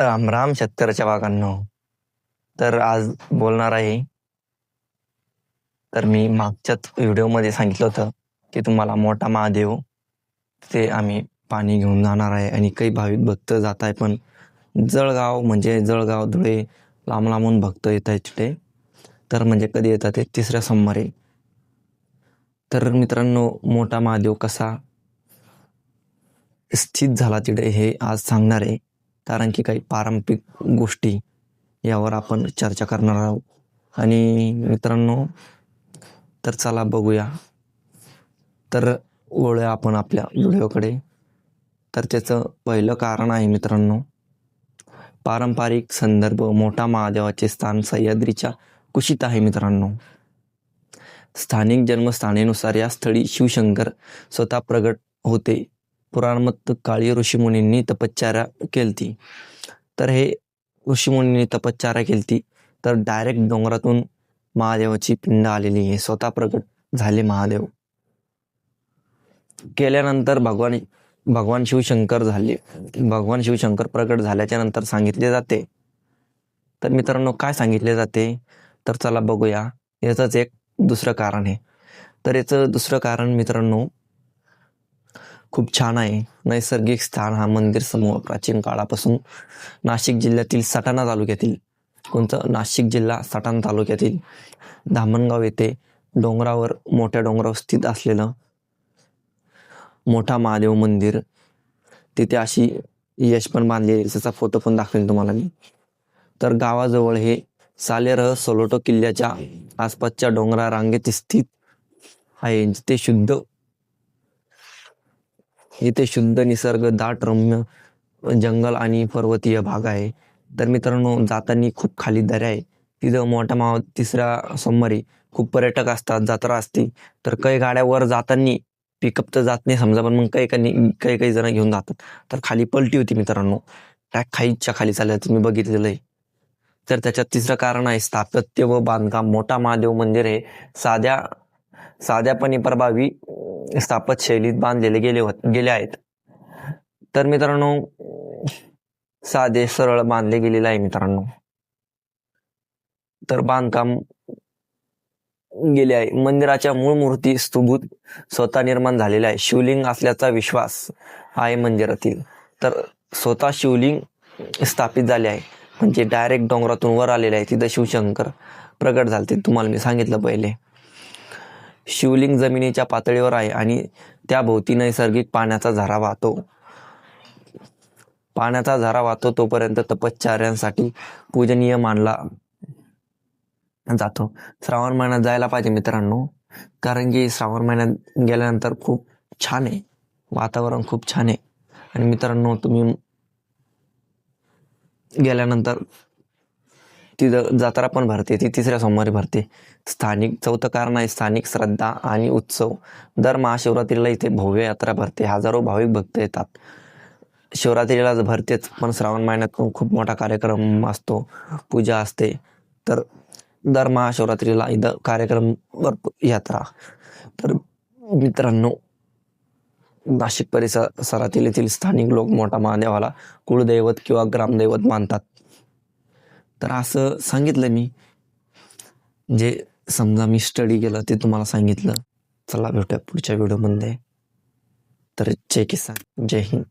राम राम शेतकऱ्याच्या बागांनो. तर आज बोलणार आहे. तर मी मागच्याच व्हिडिओमध्ये सांगितलं होतं की तुम्हाला मोठा महादेव ते आम्ही पाणी घेऊन जाणार आहे आणि काही भाविक भक्त जात आहे पण जळगाव म्हणजे जळगाव धुळे लांब लांबून भक्त येत आहेत तिथे. तर म्हणजे कधी येतात ते? तिसऱ्या सोमवारी. तर मित्रांनो मोठा महादेव कसा स्थित झाला तिथे हे आज सांगणार आहे. कारण की काही पारंपरिक गोष्टी यावर आपण चर्चा करणार आहोत. आणि मित्रांनो तर चला बघूया. तर वळूया आपण आपल्या व्हिडिओकडे. तर त्याचं पहिलं कारण आहे मित्रांनो पारंपरिक संदर्भ मोठा महादेवाचे स्थान सह्याद्रीच्या कुशीत आहे मित्रांनो. स्थानिक जन्मस्थानेनुसार या स्थळी शिवशंकर स्वतः प्रगट होते. पुराणमत काळी ऋषीमुनींनी तपश्चर्या केलती. तर हे ऋषीमुनींनी तपश्चर्या केलती तर डायरेक्ट डोंगरातून महादेवाची पिंड आलेली आहे स्वतः प्रगट झाले महादेव. केल्यानंतर भगवान भगवान शिवशंकर झाले. भगवान शिवशंकर प्रगट झाल्याच्यानंतर सांगितले जाते. तर मित्रांनो काय सांगितले जाते? तर चला बघूया. याचंच एक दुसरं कारण आहे. तर याचं दुसरं कारण मित्रांनो खूप छान आहे. नैसर्गिक स्थान हा मंदिर समूह प्राचीन काळापासून नाशिक जिल्ह्यातील सटाणा तालुक्यातील कोणतं? नाशिक जिल्हा सटाणा तालुक्यातील धामणगाव येथे डोंगरावर मोठ्या डोंगरावर स्थित असलेलं मोठा महादेव मंदिर. तिथे अशी यश पण बांधलेली त्याचा फोटो पण दाखवेल तुम्हाला मी. तर गावाजवळ हे सालेरह सोलोटो किल्ल्याच्या आसपासच्या डोंगरा रांगेत स्थित आहे. जिथे शुद्ध इथे शुद्ध निसर्ग दाट रम्य जंगल आणि पर्वतीय भाग आहे. तर मित्रांनो जाताना खूप खाली दऱ्या आहे. तिथं मोठ्या माव तिसऱ्या सोमवारी खूप पर्यटक असतात जत्रा असते. तर काही गाड्यावर जाताना पिकअप तर जात नाही समजा पण मग काही काही काही काही जण घेऊन जातात. तर खाली पलटी होती मित्रांनो. ट्रॅक खाईच्या खाली चालल्या तुम्ही बघितलेलं आहे. तर त्याच्यात तिसरं कारण आहे स्थापत्य व बांधकाम. मोठा महादेव मंदिर हे साध्या साध्यापणे प्रभावी स्थापत शैलीत बांधलेले गेले होत गेले आहेत. तर मित्रांनो साधे सरळ बांधले गेलेले आहे मित्रांनो. तर बांधकाम गेले आहे. मंदिराच्या मूळ मूर्ती स्तुभूत स्वतः निर्माण झालेल्या आहे. शिवलिंग असल्याचा विश्वास आहे मंदिरातील. तर स्वतः शिवलिंग स्थापित झाले आहे. म्हणजे डायरेक्ट डोंगरातून वर आलेले आहे. तिथं शिवशंकर प्रगट झाले तुम्हाला मी सांगितलं पहिले. शिवलिंग जमिनीच्या पातळीवर आहे आणि त्याभोवती नैसर्गिक पाण्याचा झरा वाहतो. पाण्याचा झरा वाहतो तोपर्यंत तपश्चर्यांसाठी पूजनीय मानला जातो. श्रावण महिन्यात जायला पाहिजे मित्रांनो कारण की श्रावण महिन्यात गेल्यानंतर खूप छान आहे. वातावरण खूप छान आहे. आणि मित्रांनो तुम्ही गेल्यानंतर तिथं जत्रा पण भरते ती तिसऱ्या सोमवारी भरते. स्थानिक चौथं कारण आहे स्थानिक श्रद्धा आणि उत्सव. दर महाशिवरात्रीला इथे भव्य यात्रा भरते हजारो भाविक भक्त येतात. शिवरात्रीला भरतेच पण श्रावण महिन्यात खूप मोठा कार्यक्रम असतो पूजा असते. तर दर महाशिवरात्रीला इथं कार्यक्रम भरपूर यात्रा. तर मित्रांनो नाशिक परिसरातील येथील स्थानिक लोक मोठा महादेवाला कुळदैवत किंवा ग्रामदैवत मानतात. तर असं सांगितलं मी. जे समजा मी स्टडी केलं ते तुम्हाला सांगितलं. चला भेटूया पुढच्या व्हिडिओमध्ये तर जय किसान. जय हिंद.